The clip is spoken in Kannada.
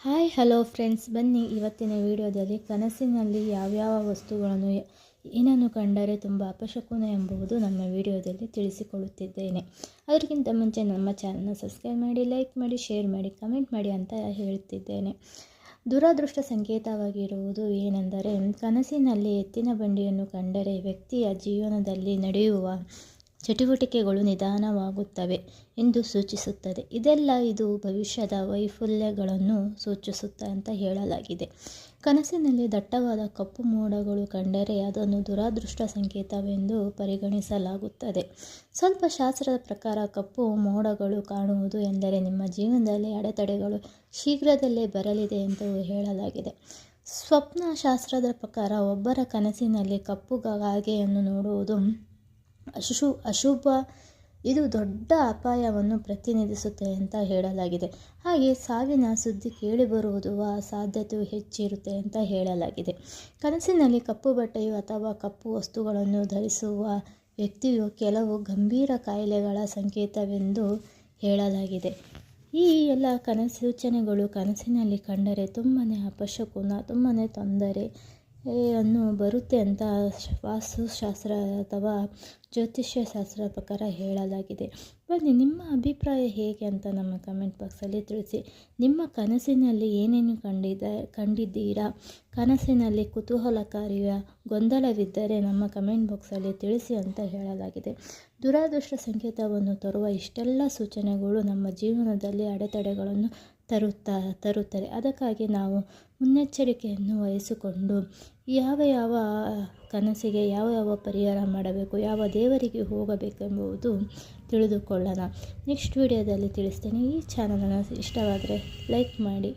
Hi, hello friends. ಬನ್ನಿ, ಇವತ್ತಿನ ವಿಡಿಯೋದಲ್ಲಿ ಕನಸಿನಲ್ಲಿ ಯಾವ್ಯಾವ ವಸ್ತುಗಳನ್ನು ಏನನ್ನು ಕಂಡರೆ ತುಂಬ ಅಪಶಕುನ ಎಂಬುದು ನಮ್ಮ ವಿಡಿಯೋದಲ್ಲಿ ತಿಳಿಸಿಕೊಳ್ಳುತ್ತಿದ್ದೇನೆ ಅದಕ್ಕಿಂತ ಮುಂಚೆ ನಮ್ಮ ಚಾನಲ್ನ ಸಬ್ಸ್ಕ್ರೈಬ್ ಮಾಡಿ, ಲೈಕ್ ಮಾಡಿ, ಶೇರ್ ಮಾಡಿ, ಕಮೆಂಟ್ ಮಾಡಿ ಅಂತ ಹೇಳುತ್ತಿದ್ದೇನೆ ದುರಾದೃಷ್ಟ ಸಂಕೇತವಾಗಿರುವುದು ಏನೆಂದರೆ, ಕನಸಿನಲ್ಲಿ ಎತ್ತಿನ ಬಂಡಿಯನ್ನು ಕಂಡರೆ ವ್ಯಕ್ತಿಯ ಜೀವನದಲ್ಲಿ ನಡೆಯುವ ಚಟುವಟಿಕೆಗಳು ನಿಧಾನವಾಗುತ್ತವೆ ಎಂದು ಸೂಚಿಸುತ್ತದೆ. ಇದೆಲ್ಲ ಇದು ಭವಿಷ್ಯದ ವೈಫಲ್ಯಗಳನ್ನು ಸೂಚಿಸುತ್ತೆ ಅಂತ ಹೇಳಲಾಗಿದೆ. ಕನಸಿನಲ್ಲಿ ದಟ್ಟವಾದ ಕಪ್ಪು ಮೋಡಗಳು ಕಂಡರೆ ಅದನ್ನು ದುರಾದೃಷ್ಟ ಸಂಕೇತವೆಂದು ಪರಿಗಣಿಸಲಾಗುತ್ತದೆ. ಸ್ವಲ್ಪ ಶಾಸ್ತ್ರದ ಪ್ರಕಾರ ಕಪ್ಪು ಮೋಡಗಳು ಕಾಣುವುದು ಎಂದರೆ ನಿಮ್ಮ ಜೀವನದಲ್ಲಿ ಅಡೆತಡೆಗಳು ಶೀಘ್ರದಲ್ಲೇ ಬರಲಿದೆ ಎಂದು ಹೇಳಲಾಗಿದೆ. ಸ್ವಪ್ನ ಶಾಸ್ತ್ರದ ಪ್ರಕಾರ ಒಬ್ಬರ ಕನಸಿನಲ್ಲಿ ಕಪ್ಪು ಗಾಗೆಯನ್ನು ನೋಡುವುದು ಅಶು ಅಶುಭ. ಇದು ದೊಡ್ಡ ಅಪಾಯವನ್ನು ಪ್ರತಿನಿಧಿಸುತ್ತೆ ಅಂತ ಹೇಳಲಾಗಿದೆ. ಹಾಗೆ ಸಾವಿನ ಸುದ್ದಿ ಕೇಳಿಬರುವುದು ಸಾಧ್ಯತೆಯು ಹೆಚ್ಚಿರುತ್ತೆ ಅಂತ ಹೇಳಲಾಗಿದೆ. ಕನಸಿನಲ್ಲಿ ಕಪ್ಪು ಬಟ್ಟೆಯು ಅಥವಾ ಕಪ್ಪು ವಸ್ತುಗಳನ್ನು ಧರಿಸುವ ವ್ಯಕ್ತಿಯು ಕೆಲವು ಗಂಭೀರ ಕಾಯಿಲೆಗಳ ಸಂಕೇತವೆಂದು ಹೇಳಲಾಗಿದೆ. ಈ ಎಲ್ಲ ಕನಸೂಚನೆಗಳು ಸೂಚನೆಗಳು ಕನಸಿನಲ್ಲಿ ಕಂಡರೆ ತುಂಬಾ ಅಪಶಕುನ ತುಂಬಾ ತೊಂದರೆ ಅನ್ನು ಬರುತ್ತೆ ಅಂತ ವಾಸ್ತುಶಾಸ್ತ್ರ ಅಥವಾ ಜ್ಯೋತಿಷ್ಯ ಶಾಸ್ತ್ರ ಪ್ರಕಾರ ಹೇಳಲಾಗಿದೆ. ಬನ್ನಿ, ನಿಮ್ಮ ಅಭಿಪ್ರಾಯ ಹೇಗೆ ಅಂತ ನಮ್ಮ ಕಮೆಂಟ್ ಬಾಕ್ಸಲ್ಲಿ ತಿಳಿಸಿ. ನಿಮ್ಮ ಕನಸಿನಲ್ಲಿ ಏನೇನು ಕಂಡಿದ್ದ ಕಂಡಿದ್ದೀರಾ? ಕನಸಿನಲ್ಲಿ ಕುತೂಹಲಕಾರಿಯ ಗೊಂದಲವಿದ್ದರೆ ನಮ್ಮ ಕಮೆಂಟ್ ಬಾಕ್ಸಲ್ಲಿ ತಿಳಿಸಿ ಅಂತ ಹೇಳಲಾಗಿದೆ. ದುರಾದೃಷ್ಟ ಸಂಕೇತವನ್ನು ತರುವ ಇಷ್ಟೆಲ್ಲ ಸೂಚನೆಗಳು ನಮ್ಮ ಜೀವನದಲ್ಲಿ ಅಡೆತಡೆಗಳನ್ನು ತರುತ್ತಾ ತರುತ್ತದೆ. ಅದಕ್ಕಾಗಿ ನಾವು ಮುನ್ನೆಚ್ಚರಿಕೆಯನ್ನು ವಹಿಸಿಕೊಂಡು ಯಾವ ಯಾವ ಕನಸಿಗೆ ಯಾವ ಯಾವ ಪರಿಹಾರ ಮಾಡಬೇಕು, ಯಾವ ದೇವರಿಗೆ ಹೋಗಬೇಕೆಂಬುದು ತಿಳಿದುಕೊಳ್ಳೋಣ. ನೆಕ್ಸ್ಟ್ ವಿಡಿಯೋದಲ್ಲಿ ತಿಳಿಸ್ತೇನೆ. ಈ ಚಾನಲನ್ನು ಇಷ್ಟವಾದರೆ ಲೈಕ್ ಮಾಡಿ.